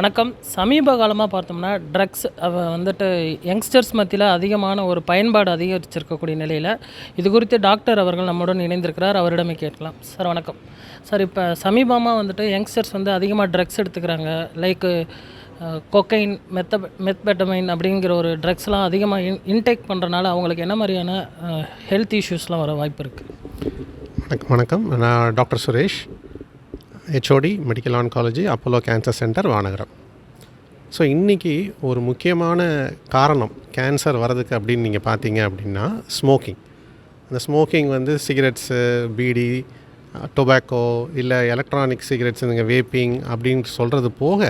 வணக்கம். சமீப காலமாக பார்த்தோம்னா ட்ரக்ஸ் வந்துட்டு யங்ஸ்டர்ஸ் மத்தியில் அதிகமான ஒரு பயன்பாடு அதிகரிச்சிருக்கக்கூடிய நிலையில் இது குறித்து டாக்டர் அவர்கள் நம்முடன் இணைந்திருக்கிறார். அவரிடமே கேட்கலாம். சார் வணக்கம். சார் இப்போ சமீபமாக வந்துட்டு யங்ஸ்டர்ஸ் வந்து அதிகமாக ட்ரக்ஸ் எடுத்துக்கிறாங்க. லைக்கு கொக்கைன் மெத்த மெத்பெட்டமைன் அப்படிங்கிற ஒரு ட்ரக்ஸ்லாம் அதிகமாக இன் இன்டேக் பண்ணுறனால அவங்களுக்கு என்ன மாதிரியான ஹெல்த் இஷ்யூஸ்லாம் வர வாய்ப்பு இருக்குது வணக்கம் வணக்கம். நான் doctor Suresh. HOD medical oncology Apollo cancer centre Vanagaram so இன்றைக்கி ஒரு முக்கியமான காரணம் கேன்சர் வரதுக்கு அப்படின்னு நீங்கள் பார்த்தீங்க அப்படின்னா ஸ்மோக்கிங் அந்த ஸ்மோக்கிங் வந்து சிகரெட்ஸு பீடி டொபாக்கோ இல்லை எலக்ட்ரானிக் சிகரெட்ஸ் இந்த வேப்பிங் அப்படின்னு சொல்கிறது போக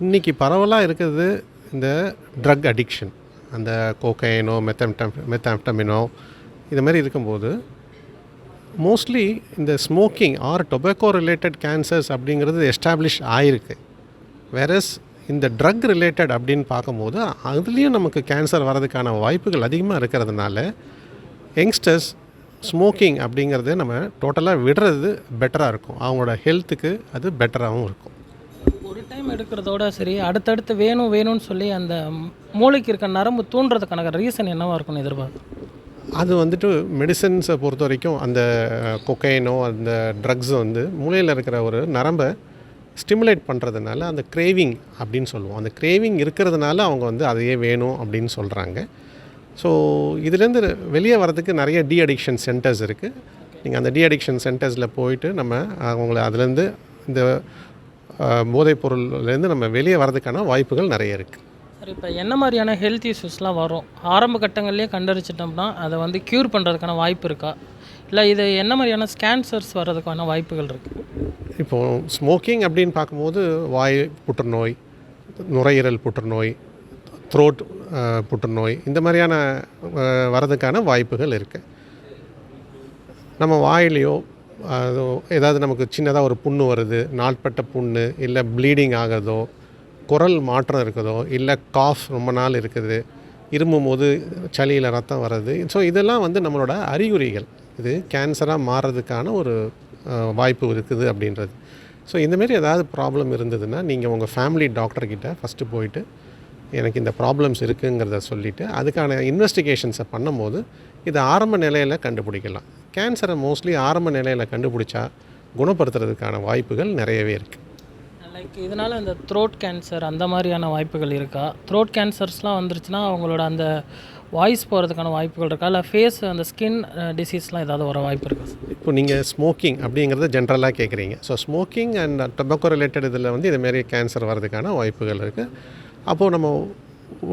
இன்றைக்கி பரவலாக இருக்கிறது இந்த ட்ரக் அடிக்ஷன் அந்த கோக்கைனோ மெத்தம்டம் மெத்தாம்டமினோ இது மாதிரி இருக்கும்போது மோஸ்ட்லி இந்த smoking or tobacco related cancers அப்படிங்கிறது எஸ்டாப்ளிஷ் ஆயிருக்கு. வேறஸ் இந்த ட்ரக் ரிலேட்டட் அப்படின்னு பார்க்கும்போது அதுலேயும் நமக்கு கேன்சர் வரதுக்கான வாய்ப்புகள் அதிகமாக இருக்கிறதுனால யங்ஸ்டர்ஸ் ஸ்மோக்கிங் அப்படிங்கிறத நம்ம டோட்டலாக விடுறது பெட்டராக இருக்கும். அவங்களோட ஹெல்த்துக்கு அது பெட்டராகவும் இருக்கும். ஒரு டைம் எடுக்கிறதோட சரி அடுத்தடுத்து வேணும் வேணும்னு சொல்லி அந்த மூளைக்கு இருக்க நரம்பு தூண்டுறதுக்கான ரீசன் என்னவாக இருக்கும்னு எதிர்பார்க்கும் அது வந்துட்டு மெடிசன்ஸை பொறுத்த வரைக்கும் அந்த கொக்கைனோ அந்த ட்ரக்ஸ் வந்து மூளையில் இருக்கிற ஒரு நரம்பை ஸ்டிமுலேட் பண்ணுறதுனால அந்த கிரேவிங் அப்படின்னு சொல்லுவோம். அந்த கிரேவிங் இருக்கிறதுனால அவங்க வந்து அதையே வேணும் அப்படின்னு சொல்கிறாங்க ஸோ இதுலேருந்து வெளியே வரதுக்கு நிறைய டி அடிக்ஷன் சென்டர்ஸ் இருக்குது நீங்கள் அந்த டி அடிக்ஷன் சென்டர்ஸில் போயிட்டு நம்ம அவங்கள அதுலேருந்து இந்த அஹ், போதைப் பொருள்லேருந்து நம்ம வெளியே வரதுக்கான வாய்ப்புகள் நிறைய இருக்குது சார் இப்போ என்ன மாதிரியான ஹெல்த் இஷ்யூஸ்லாம் வரும்? ஆரம்ப கட்டங்கள்லேயே கண்டறிச்சிட்டோம்னா அதை வந்து க்யூர் பண்ணுறதுக்கான வாய்ப்பு இருக்கா? இல்லை இது என்ன மாதிரியான ஸ்கேன்சர்ஸ் வர்றதுக்கான வாய்ப்புகள் இருக்குது இப்போது ஸ்மோக்கிங் அப்படின்னு பார்க்கும்போது வாய் புற்றுநோய் நுரையீரல் புற்றுநோய் த்ரோட் புற்றுநோய் இந்த மாதிரியான வரதுக்கான வாய்ப்புகள் இருக்குது நம்ம வாயிலையோ அதோ ஏதாவது நமக்கு சின்னதாக ஒரு புண்ணு வருது நாட்பட்ட புண்ணு இல்லை ப்ளீடிங் ஆகிறதோ குரல் மாற்றம் இருக்குதோ இல்லை காஃப் ரொம்ப நாள் இருக்குது இருமும் போது சளியில் ரத்தம் வர்றது. ஸோ இதெல்லாம் வந்து நம்மளோட அறிகுறிகள். இது கேன்சராக மாறுறதுக்கான ஒரு வாய்ப்பு இருக்குது அப்படின்றது. ஸோ இந்தமாரி ஏதாவது ப்ராப்ளம் இருந்ததுன்னா நீங்கள் உங்கள் ஃபேமிலி டாக்டர்கிட்ட ஃபஸ்ட்டு போயிட்டு எனக்கு இந்த ப்ராப்ளம்ஸ் இருக்குங்கிறத சொல்லிவிட்டு அதுக்கான இன்வெஸ்டிகேஷன்ஸை பண்ணும்போது இது ஆரம்ப நிலையில் கண்டுபிடிக்கலாம். கேன்சரை மோஸ்ட்லி ஆரம்ப நிலையில் கண்டுபிடிச்சா குணப்படுத்துறதுக்கான வாய்ப்புகள் நிறையவே இருக்குது லைக் இதனால் இந்த த்ரோட் கேன்சர் அந்த மாதிரியான வாய்ப்புகள் இருக்கா? த்ரோட் கேன்சர்ஸ்லாம் வந்துருச்சுன்னா அவங்களோட அந்த வாய்ஸ் போகிறதுக்கான வாய்ப்புகள் இருக்கா? இல்லை ஃபேஸ் அந்த ஸ்கின் டிசீஸ்லாம் ஏதாவது வர வாய்ப்பு இருக்கா? இப்போ நீங்கள் ஸ்மோக்கிங் அப்படிங்கிறத ஜென்ரலாக கேட்குறீங்க so smoking and tobacco related இதில் வந்து இதுமாரி கேன்சர் வர்றதுக்கான வாய்ப்புகள் இருக்குது அப்போது நம்ம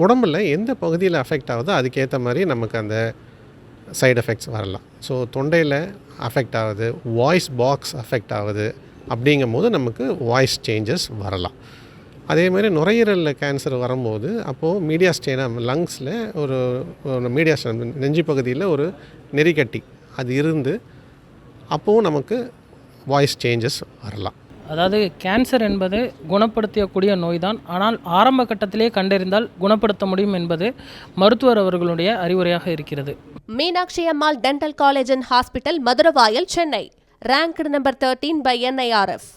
உடம்புல எந்த பகுதியில் அஃபெக்ட் ஆகுதோ அதுக்கேற்ற மாதிரி நமக்கு அந்த சைடு எஃபெக்ட்ஸ் வரலாம். ஸோ தொண்டையில் அஃபெக்ட் ஆகுது வாய்ஸ் பாக்ஸ் அஃபெக்ட் ஆகுது. அப்படிங்கும் போது நமக்கு வாய்ஸ் சேஞ்சஸ் வரலாம். அதே மாதிரி நுரையீரலில் கேன்சர் வரும்போது அப்போது மீடியா ஸ்டேனாக லங்ஸில் ஒரு மீடியா ஸ்டேன் நெஞ்சு பகுதியில் ஒரு நெறிக்கட்டி அது இருந்து அப்போவும் நமக்கு வாய்ஸ் சேஞ்சஸ் வரலாம். அதாவது கேன்சர் என்பது குணப்படுத்தக்கூடிய நோய்தான். ஆனால் ஆரம்ப கட்டத்திலே கண்டறிந்தால் குணப்படுத்த முடியும் என்பது மருத்துவர் அவர்களுடைய அறிவுரையாக இருக்கிறது. Meenakshi Ammal Dental College and Hospital, Maduravayal, Chennai. Ranked number 13 by NIRF.